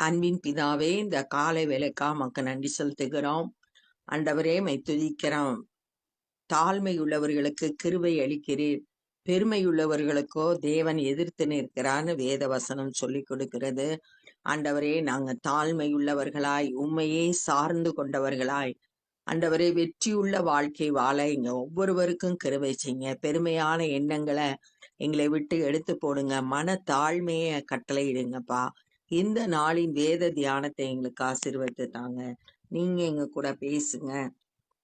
அன்பின் பிதாவே இந்த காலை வேலைக்கா மக்க நன்றி செலுத்துகிறோம். அண்டவரே மை துதிக்கிறோம். தாழ்மை உள்ளவர்களுக்கு கிருபை அளிக்கிறீர். பெருமையுள்ளவர்களுக்கோ தேவன் எதிர்த்து நிற்கிறான்னு வேத வசனம் சொல்லி கொடுக்கிறது. ஆண்டவரே நாங்க தாழ்மை உள்ளவர்களாய் உண்மையே சார்ந்து கொண்டவர்களாய். ஆண்டவரே வெற்றியுள்ள வாழ்க்கை வாழ இங்க ஒவ்வொருவருக்கும் கிருபை செய்யுங்க. பெருமையான எண்ணங்களை எங்களை விட்டு எடுத்து போடுங்க. மன தாழ்மையை கட்டளையிடுங்கப்பா. இந்த நாளின் வேத தியானத்தை எங்களுக்கு ஆசீர்வதித்து தாங்க நீங்க எங்க கூட பேசுங்க.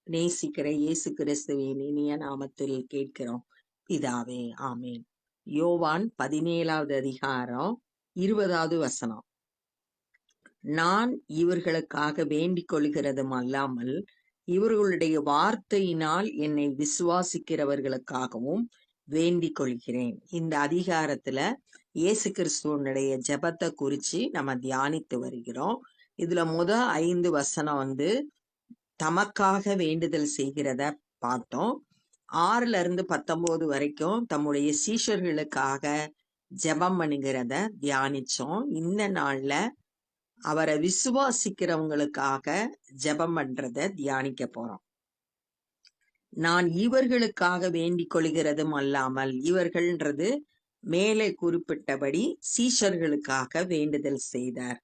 நேசிக்கிற இயேசு கிறிஸ்துவின் இனிய நாமத்தில் கேட்கிறோம். பிதாவே ஆமேன். யோவான் பதினேழாவது அதிகாரம் இருபதாவது வசனம். நான் இவர்களுக்காக வேண்டிக் கொள்கிறதும் அல்லாமல் இவர்களுடைய வார்த்தையினால் என்னை விசுவாசிக்கிறவர்களுக்காகவும் வேண்டிக் கொள்கிறேன் இந்த அதிகாரத்துல இயேசு கிறிஸ்துவனுடைய ஜெபத்தை குறிச்சு நம்ம தியானித்து வருகிறோம். இதுல முத ஐந்து வசனம் வந்து தமக்காக வேண்டுதல் செய்கிறத பார்த்தோம். ஆறுல இருந்து பத்தொன்பது வரைக்கும் தம்முடைய சீஷர்களுக்காக ஜெபம் பண்ணுகிறத தியானிச்சோம். இந்த நாள்ல அவரை விசுவாசிக்கிறவங்களுக்காக ஜெபம் பண்றத தியானிக்க போறோம். நான் இவர்களுக்காக வேண்டிக் கொள்கிறதும் அல்லாமல் இவர்கள்ன்றது மேலே குறிப்பிட்டபடி சீஷர்களுக்காக வேண்டுதல் செய்தார்.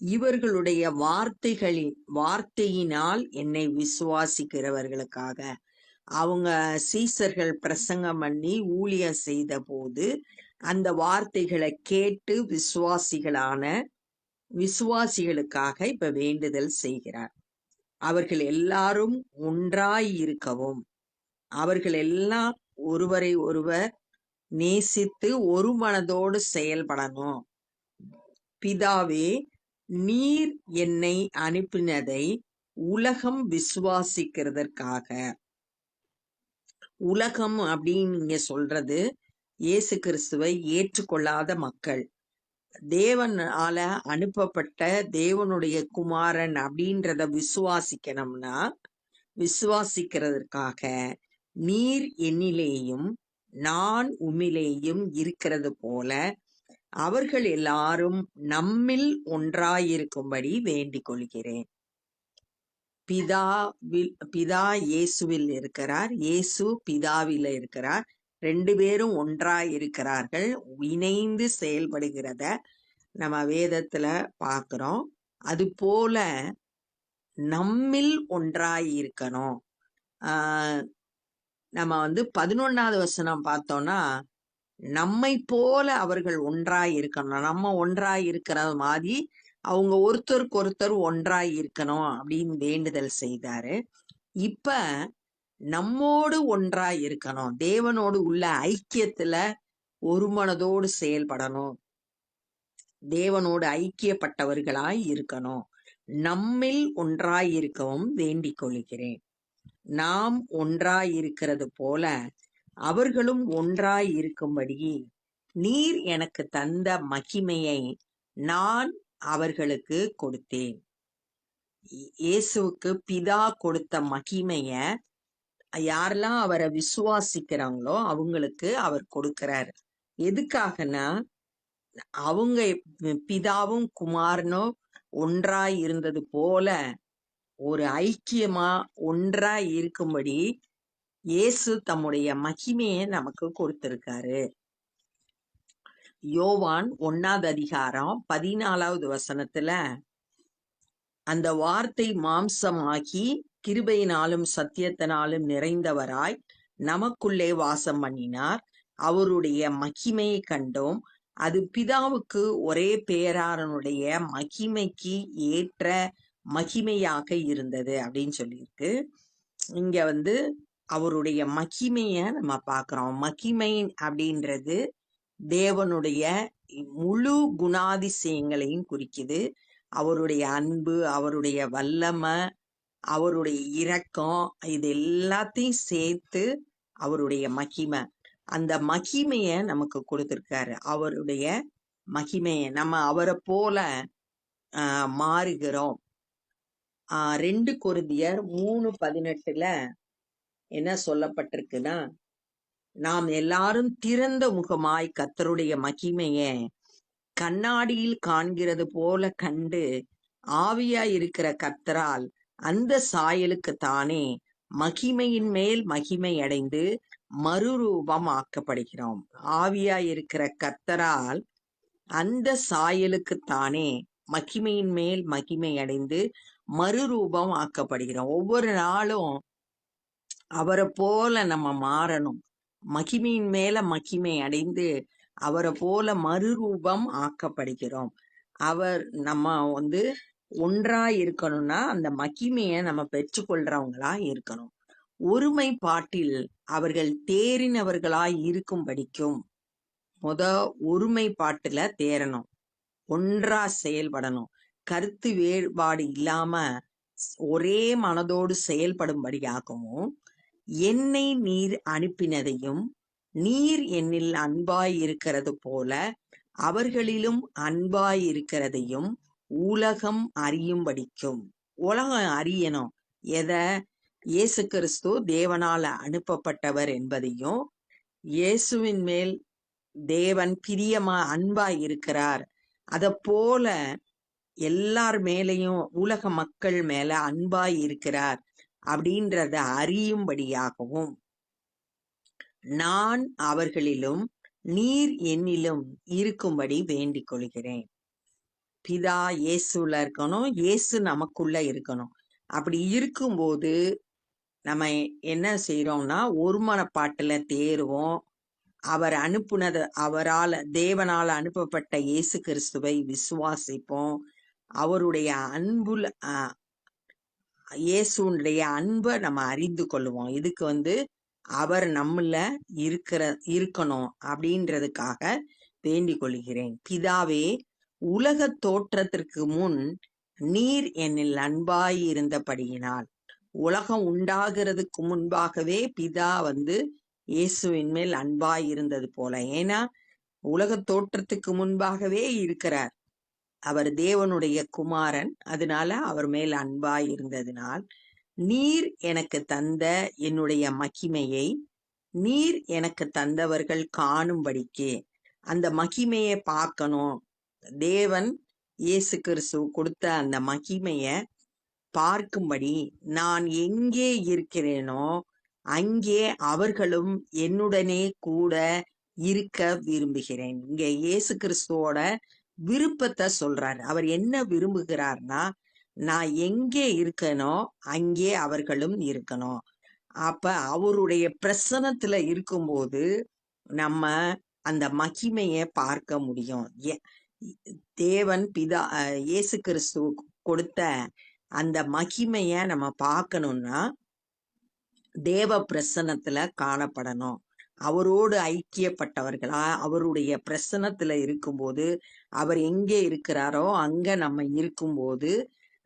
இவர்களுடைய வார்த்தைகளின் வார்த்தையினால் என்னை விசுவாசிக்கிறவர்களுக்காக. அவங்க சீசர்கள் பிரசங்கம் பண்ணி ஊழியம் செய்த போது அந்த வார்த்தைகளை கேட்டு விசுவாசிகளான விசுவாசிகளுக்காக இப்ப வேண்டுதல் செய்கிறார். அவர்கள் எல்லாரும் ஒன்றாய் இருக்கவும் அவர்கள் எல்லாம் ஒருவரை ஒருவர் நேசித்து ஒரு மனதோடு செயல்படணும். பிதாவே நீர் என்னை அனுப்பினதை உலகம் விசுவாசிக்கிறதற்காக. உலகம் அப்படின்னு நீங்க சொல்றது இயேசு கிறிஸ்துவை ஏற்றுக்கொள்ளாத மக்கள். தேவனால அனுப்பப்பட்ட தேவனுடைய குமாரன் அப்படின்றத விசுவாசிக்கணும்னா விசுவாசிக்கிறதுக்காக நீர் என்னிலேயும் நான் உமிலேயும் இருக்கிறது போல அவர்கள் எல்லாரும் நம்மில் ஒன்றாயிருக்கும்படி வேண்டிக் கொள்கிறேன் பிதாவில் பிதா இயேசுவில் இருக்கிறார். இயேசு பிதாவில் இருக்கிறார். ரெண்டு பேரும் ஒன்றாய் இருக்கிறார்கள். இணைந்து செயல்படுகிறத நம்ம வேதத்துல பார்க்கிறோம் அது போல நம்மில் ஒன்றாயிருக்கணும் ஆஹ் நம்ம வந்து பதினொன்னாவது வசனம் பார்த்தோம்னா நம்மை போல அவர்கள் ஒன்றாய் இருக்கணும். நம்ம ஒன்றாய் இருக்கிற மாதிரி அவங்க ஒருத்தருக்கு ஒருத்தர் ஒன்றாய் இருக்கணும் அப்படின்னு வேண்டுதல் செய்தாரு. இப்ப நம்மோடு ஒன்றா இருக்கணும். தேவனோடு உள்ள ஐக்கியத்துல ஒரு மனதோடு செயல்படணும். தேவனோடு ஐக்கியப்பட்டவர்களாய் இருக்கணும். நம்மில் ஒன்றாய் இருக்கவும் வேண்டிக் கொள்கிறேன். நாம் ஒன்றாய் இருக்கிறது போல அவர்களும் ஒன்றாயிருக்கும்படி நீர் எனக்கு தந்த மகிமையை நான் அவர்களுக்கு கொடுத்தேன். இயேசுவுக்கு பிதா கொடுத்த மகிமைய யாரெல்லாம் அவரை விசுவாசிக்கிறாங்களோ அவங்களுக்கு அவர் கொடுக்கிறார். எதுக்காகனா அவங்க பிதாவும் குமாரனும் ஒன்றாய் இருந்தது போல ஒரு ஐக்கியமா ஒன்றாய் இருக்கும்படி இயேசு தம்முடைய மகிமையை நமக்கு கொடுத்திருக்காரு. யோவான் ஒன்னாவது அதிகாரம் பதினாலாவது வசனத்துல அந்த வார்த்தை மாம்சமாகி கிருபையினாலும் சத்தியத்தினாலும் நிறைந்தவராய் நமக்குள்ளே வாசம் பண்ணினார். அவருடைய மகிமையை கண்டோம். அது பிதாவுக்கு ஒரே பேராரனுடைய மகிமைக்கு ஏற்ற மகிமையாக இருந்தது அப்படின்னு சொல்லியிருக்கு. இங்க வந்து அவருடைய மகிமைய நம்ம பார்க்கிறோம். மகிமை அப்படின்றது தேவனுடைய முழு குணாதிசயங்களையும் குறிக்குது. அவருடைய அன்பு அவருடைய வல்லமை அவருடைய இரக்கம் இது எல்லாத்தையும் சேர்த்து அவருடைய மகிமை. அந்த மகிமைய நமக்கு கொடுத்திருக்காரு. அவருடைய மகிமைய நம்ம அவரை போல ஆஹ் மாறுகிறோம். ஆஹ் ரெண்டு கொருந்தியர் மூணு பதினெட்டுல என்ன சொல்லப்பட்டிருக்குன்னா நாம் எல்லாரும் திறந்த முகமாய் கத்தருடைய மகிமைய கண்ணாடியில் காண்கிறது போல கண்டு ஆவியாய் இருக்கிற கத்தரால் அந்த சாயலுக்கு தானே மகிமையின் மேல் மகிமை அடைந்து மறுரூபம் ஆக்கப்படுகிறோம் ஆவியா இருக்கிற கர்த்தரால் அந்த சாயலுக்கு தானே மகிமையின் மேல் மகிமை அடைந்து மறுரூபம் ஆக்கப்படுகிறோம் ஒவ்வொரு நாளும் அவரை போல நம்ம மாறணும். மகிமையின் மேல மகிமை அடைந்து அவரை போல மறுரூபம் ஆக்கப்படுகிறோம். அவர் நம்ம வந்து ஒன்றா இருக்கணும்னா அந்த மகிமையை நம்ம பெற்றுக்கொள்றவங்களா இருக்கணும். ஒருமைப்பாட்டில் அவர்கள் தேறினவர்களாய் இருக்கும்படிக்கும் முத ஒருமைப்பாட்டுல தேரணும் ஒன்றா செயல்படணும். கருத்து வேறுபாடு இல்லாம ஒரே மனதோடு செயல்படும்படியாகவும் என்னை நீர் அனுப்பினதையும் நீர் என்னில் அன்பாய் இருக்கிறது போல அவர்களிலும் அன்பாய் இருக்கிறதையும் உலகம் அறியும்படிக்கும். உலகம் அறியணும். எத? இயேசு கிறிஸ்து தேவனால அனுப்பப்பட்டவர் என்பதையும் இயேசுவின் மேல் தேவன் பிரியமா அன்பாய் இருக்கிறார். அத போல எல்லார் மேலையும் உலக மக்கள் மேல அன்பாய் இருக்கிறார் அப்படின்றத அறியும்படியாகவும் நான் அவர்களிலும் நீர் என்னிலும் இருக்கும்படி வேண்டிக் கொள்கிறேன். பிதா இயேசுல இருக்கணும் இயேசு நமக்குள்ள இருக்கணும். அப்படி இருக்கும்போது நம்ம என்ன செய்யறோம்னா ஒருமனப்பாட்டுல தேருவோம் அவர் அனுப்புனது அவரால் தேவனால அனுப்பப்பட்ட இயேசு கிறிஸ்துவை விசுவாசிப்போம். அவருடைய அன்புல அஹ், இயேசுடைய அன்பை நம்ம அறிந்து கொள்வோம். இதுக்கு வந்து அவர் நம்மள இருக்கிற இருக்கணும் அப்படின்றதுக்காக வேண்டிக் கொள்கிறேன். பிதாவே உலக தோற்றத்திற்கு முன் நீர் என்னில் அன்பாயிருந்தபடியினால் உலகம் உண்டாகிறதுக்கு முன்பாகவே பிதா வந்து இயேசுவின் மேல் அன்பாயிருந்தது போல. ஏன்னா உலக தோற்றத்துக்கு முன்பாகவே இருக்கிறார். அவர் தேவனுடைய குமாரன். அதனால அவர் மேல் அன்பாயிருந்ததினால் நீர் எனக்கு தந்த என்னுடைய மகிமையை நீர் எனக்கு தந்தவர்கள் காணும்படிக்கு அந்த மகிமையை பார்க்கணும். தேவன் இயேசு கிறிஸ்து கொடுத்த அந்த மகிமைய பார்க்கும்படி நான் எங்கே இருக்கிறேனோ அங்கே அவர்களும் என்னுடனே கூட இருக்க விரும்புகிறேன். இங்க இயேசு கிறிஸ்துவோட விருப்பத்தை சொல்றார். அவர் என்ன விரும்புகிறார்னா நான் எங்கே இருக்கனோ அங்கே அவர்களும் இருக்கணும். அப்ப அவருடைய பிரசனத்துல இருக்கும்போது நம்ம அந்த மகிமையை பார்க்க முடியும். ஏ- தேவன் பிதா அஹ் இயேசு கிறிஸ்து கொடுத்த அந்த மகிமைய நம்ம பார்க்கணும்னா தேவ பிரசனத்துல காணப்படணும். அவரோடு ஐக்கியப்பட்டவர்களா அவருடைய பிரசன்னத்துல இருக்கும்போது அவர் எங்கே இருக்கிறாரோ அங்க நம்ம இருக்கும்போது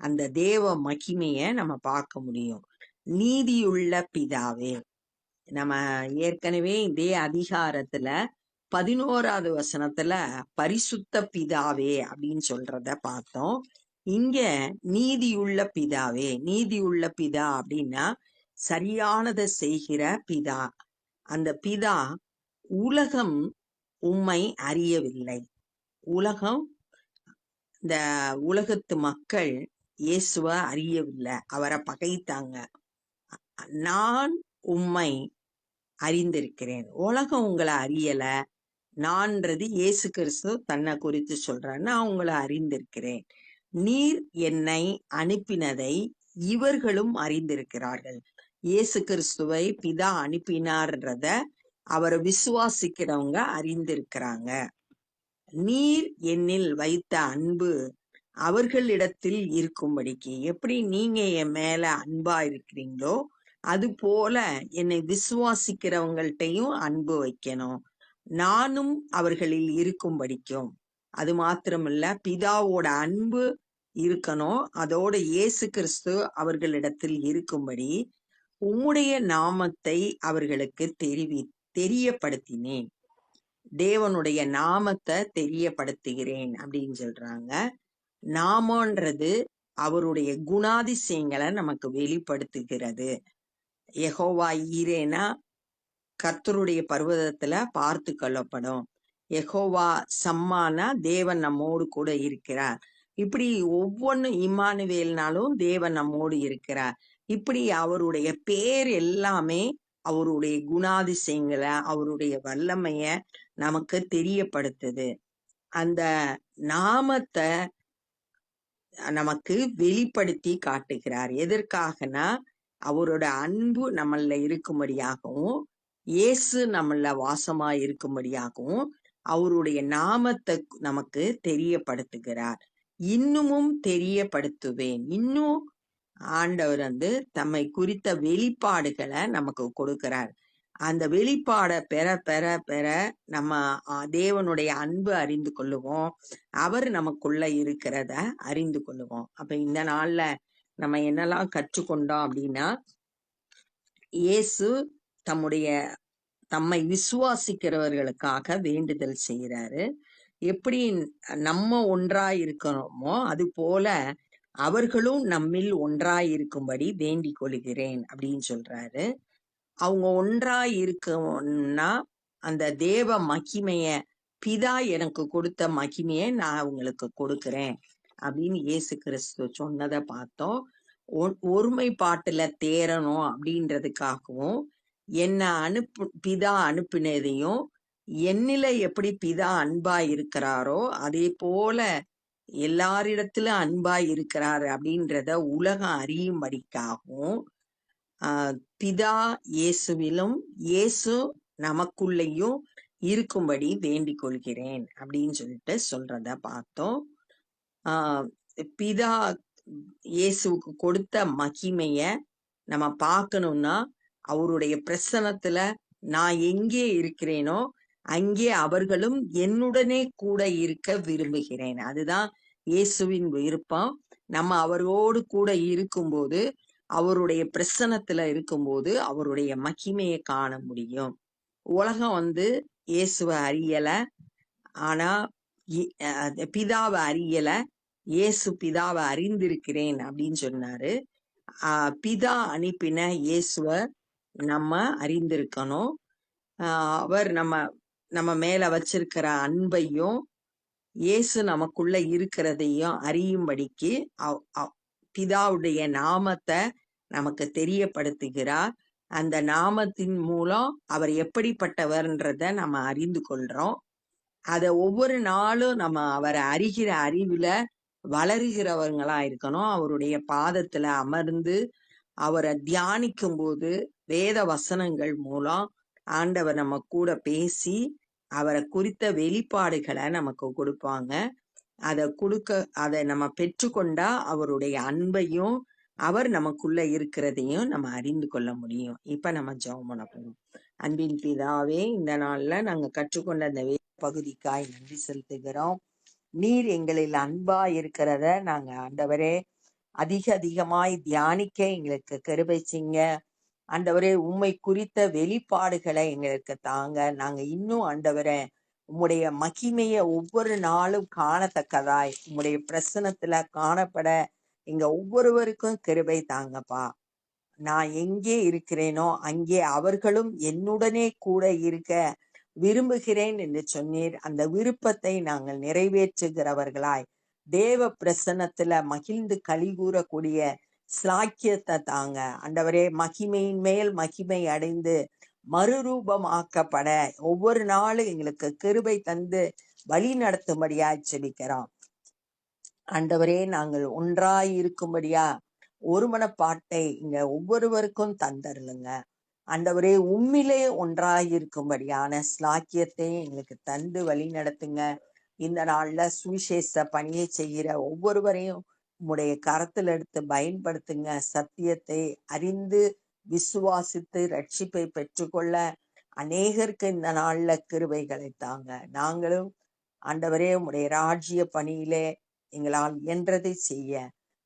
அந்த தேவ மகிமைய நம்ம பார்க்க முடியும். நீதியுள்ள பிதாவே. நம்ம ஏற்கனவே இதே அதிகாரத்துல பதினோராவது வசனத்துல பரிசுத்த பிதாவே அப்படின்னு சொல்றத பார்த்தோம். இங்க நீதியுள்ள பிதாவே நீதியுள்ள பிதா அப்படின்னா சரியானதை செய்கிற பிதா. அந்த பிதா உலகம் உம்மை அறியவில்லை. உலகம் இந்த உலகத்து மக்கள் இயேசுவ அறியவில்லை. அவரை பகைத்தாங்க. நான் உம்மை அறிந்திருக்கிறேன். உலகம் உங்களை அறியல. நான்றது இயேசு கிறிஸ்து தன்னை குறித்து சொல்றார் நான் உங்களை அறிந்திருக்கிறேன். நீர் என்னை அனுப்பினதை இவர்களும் அறிந்திருக்கிறார்கள். இயேசு கிறிஸ்துவை பிதா அனுப்பினார்ன்றத அவரை விசுவாசிக்கிறவங்க அறிந்திருக்கிறாங்க. நீர் என்னில் வைத்த அன்பு அவர்களிடத்தில் இருக்கும்படிக்கு எப்படி நீங்க என் மேல அன்பா இருக்கிறீங்களோ அது போல என்னை விசுவாசிக்கிறவங்கள்ட்டையும் அன்பு வைக்கணும். நானும் அவர்களில் இருக்கும்படிக்கும். அது மாத்திரமல்ல பிதாவோட அன்பு இருக்கணும். அதோட இயேசு கிறிஸ்து அவர்களிடத்தில் இருக்கும்படி உம்முடைய நாமத்தை அவர்களுக்கு தெரிவி தெரியப்படுத்தினேன். தேவனுடைய நாமத்தை தெரியப்படுத்துகிறேன் அப்படின்னு சொல்றாங்க. நாமன்றது அவருடைய குணாதிசயங்களை நமக்கு வெளிப்படுத்துகிறது. எகோவா ஈரேனா கர்த்தருடைய பர்வதத்துல பார்த்து கொள்ளப்படும். எகோவா சம்மானா தேவன் நம்மோடு கூட இருக்கிறார். இப்படி ஒவ்வொன்னு இம்மானுவேல்னாலும் தேவன் நம்மோடு இருக்கிறார். இப்படி அவருடைய பேர் எல்லாமே அவருடைய குணாதிசயங்களை அவருடைய வல்லமைய நமக்கு தெரியப்படுத்துது. அந்த நாமத்தை நமக்கு வெளிப்படுத்தி காட்டுகிறார். எதற்காகனா அவரோட அன்பு நம்மள இருக்கும்படியாகவும் இயேசு நம்மள வாசமா இருக்கும்படியாகவும் அவருடைய நாமத்தை நமக்கு தெரியப்படுத்துகிறார். இன்னமும் தெரியப்படுத்துவேன். இன்னும் ஆண்டவர் வந்து தம்மை குறித்த வெளிப்பாடுகளை நமக்கு கொடுக்கிறார். அந்த வெளிப்பாடை பெற பெற பெற நம்ம தேவனுடைய அன்பு அறிந்து கொள்ளுவோம். அவர் நமக்குள்ள இருக்கிறத அறிந்து கொள்ளுவோம். அப்ப இந்த நாள்ல நம்ம என்னெல்லாம் கற்றுக்கொண்டோம் அப்படின்னா இயேசு தம்முடைய தம்மை விசுவாசிக்கிறவர்களுக்காக வேண்டுதல் செய்கிறாரு. எப்படி நம்ம ஒன்றாய் இருக்கிறோமோ அது போல அவர்களும் நம்மில் ஒன்றாய் இருக்கும்படி வேண்டிக் கொள்கிறேன் அப்படின்னு சொல்றாரு. அவங்க ஒன்றாய் இருக்கணும்னா அந்த தேவ மகிமைய பிதா எனக்கு கொடுத்த மகிமையை நான் அவங்களுக்கு கொடுக்கிறேன் அப்படின்னு இயேசு கிறிஸ்து சொன்னதை பார்த்தோம். ஒருமைப்பாட்டுல தேரணும் அப்படின்றதுக்காகவும் என்ன அனுப்பு பிதா அனுப்பினதையும் என்னில எப்படி பிதா அன்பா இருக்கிறாரோ அதே போல எல்லாரிடத்திலும் அன்பா இருக்கிறார் அப்படின்றத உலகம் அறியும்படிக்காகவும் ஆஹ் பிதா இயேசுவிலும் இயேசு நமக்குள்ளேயும் இருக்கும்படி வேண்டிக் கொள்கிறேன் அப்படின்னு சொல்லிட்டு சொல்றத பார்த்தோம். ஆஹ் பிதா இயேசுவுக்கு கொடுத்த மகிமைய நம்ம பார்க்கணும்னா அவருடைய பிரசனத்துல நான் எங்கே இருக்கிறேனோ அங்கே அவர்களும் என்னுடனே கூட இருக்க விரும்புகிறேன். அதுதான் இயேசுவின் விருப்பம். நம்ம அவரோடு கூட இருக்கும்போது அவருடைய பிரசனத்துல இருக்கும்போது அவருடைய மகிமையை காண முடியும். உலகம் வந்து இயேசுவை அறியல. ஆனா இ- அஹ் பிதாவை அறியல. இயேசு பிதாவை அறிந்திருக்கிறேன் அப்படின்னு சொன்னாரு. ஆஹ் பிதா அனுப்பின இயேசுவ நம்ம அறிந்திருக்கணும். அவர் நம்ம நம்ம மேல வச்சிருக்கிற அன்பையும் இயேசு நமக்குள்ள இருக்கிறதையும் அறியும்படிக்கு பிதாவுடைய நாமத்தை நமக்கு தெரியப்படுத்துகிறார். அந்த நாமத்தின் மூலம் அவர் எப்படிப்பட்டவர்ன்றத நம்ம அறிந்து கொள்றோம். அதை ஒவ்வொரு நாளும் நம்ம அவரை அறிகிற அறிவுல வளருகிறவங்களா இருக்கணும். அவருடைய பாதத்துல அமர்ந்து அவரை தியானிக்கும் போது வேத வசனங்கள் மூலம் ஆண்டவர் நம்ம கூட பேசி அவரை குறித்த வெளிப்பாடுகளை நமக்கு கொடுப்பாங்க. அதை கொடுக்க அதை நம்ம பெற்றுக்கொண்டா அவருடைய அன்பையும் அவர் நமக்குள்ள இருக்கிறதையும் நம்ம அறிந்து கொள்ள முடியும். இப்ப நம்ம ஜெபம் பண்ண போறோம். அன்பின் பிதாவே இந்த நாள்ல நாங்க கற்றுக்கொண்ட அந்த வேத பகுதிக்காய் நன்றி செலுத்துகிறோம். நீர் எங்களில் அன்பா இருக்கிறத நாங்க ஆண்டவரே அதிக அதிகமாய் தியானிக்க எங்களுக்கு கருபை செய்ய ஆண்டவரே உம்மை குறித்த வெளிப்பாடுகளை எங்களுக்கு தாங்க. நாங்க இன்னும் ஆண்டவரே உம்முடைய மகிமையை ஒவ்வொரு நாளும் காணத்தக்கதாய் உம்முடைய பிரசனத்துல காணப்பட எங்க ஒவ்வொருவருக்கும் கிருபை தாங்கப்பா. நான் எங்கே இருக்கிறேனோ அங்கே அவர்களும் என்னுடனே கூட இருக்க விரும்புகிறேன் என்று சொன்னீர். அந்த விருப்பத்தை நாங்கள் நிறைவேற்றுகிறவர்களாய் தேவ பிரசன்னத்துல மகிழ்ந்து கழி கூறக்கூடிய ஸ்லாக்கியத்தை தாங்க அண்டவரே மகிமையின் மேல் மகிமை அடைந்து மறுரூபமாக்கப்பட ஒவ்வொரு நாளும் எங்களுக்கு கிருபை தந்து வழி நடத்தும்படியா செபிக்கிறோம் ஆண்டவரே நாங்கள் ஒன்றாய் இருக்கும்படியா ஒரு மனப்பாட்டை இங்க ஒவ்வொருவருக்கும் தந்தருளுங்க. ஆண்டவரே உம்மிலே ஒன்றாய் இருக்கும்படியான ஸ்லாக்கியத்தை எங்களுக்கு தந்து வழி நடத்துங்க. இந்த நாள்ல சுவிசேஷ பணியை செய்கிற ஒவ்வொருவரையும் உம்முடைய கரத்தில் எடுத்து பயன்படுத்துங்க. சத்தியத்தை அறிந்து விசுவாசித்து ரட்சிப்பை பெற்றுக்கொள்ள அநேகருக்கு இந்த நாள்ல கிருபைகளை தாங்க. நாங்களும் ஆண்டவரே உம்முடைய ராஜ்ய பணியிலே எங்களால் என்றதை செய்ய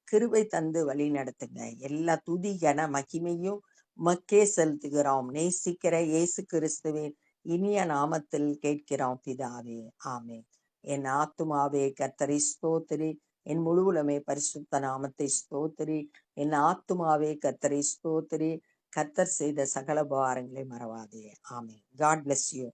கிருபை தந்து வழி நடத்துங்க. எல்லா துதி கன மகிமையும் மக்கே செலுத்துகிறோம். நேசிக்கிற இயேசு கிறிஸ்துவின் இனிய நாமத்தில் கேட்கிறோம் பிதாவே. ஆமே என் ஆத்துமாவே கத்தரி ஸ்தோத்திரி. என் முழுவலுமே பரிசுத்த நாமத்தை ஸ்தோத்திரி. என் ஆத்துமாவே கத்தரை ஸ்தோத்திரி. கத்தர் செய்த சகல பாரங்களை மறவாதே. ஆமே காட் பிளஸ் யூ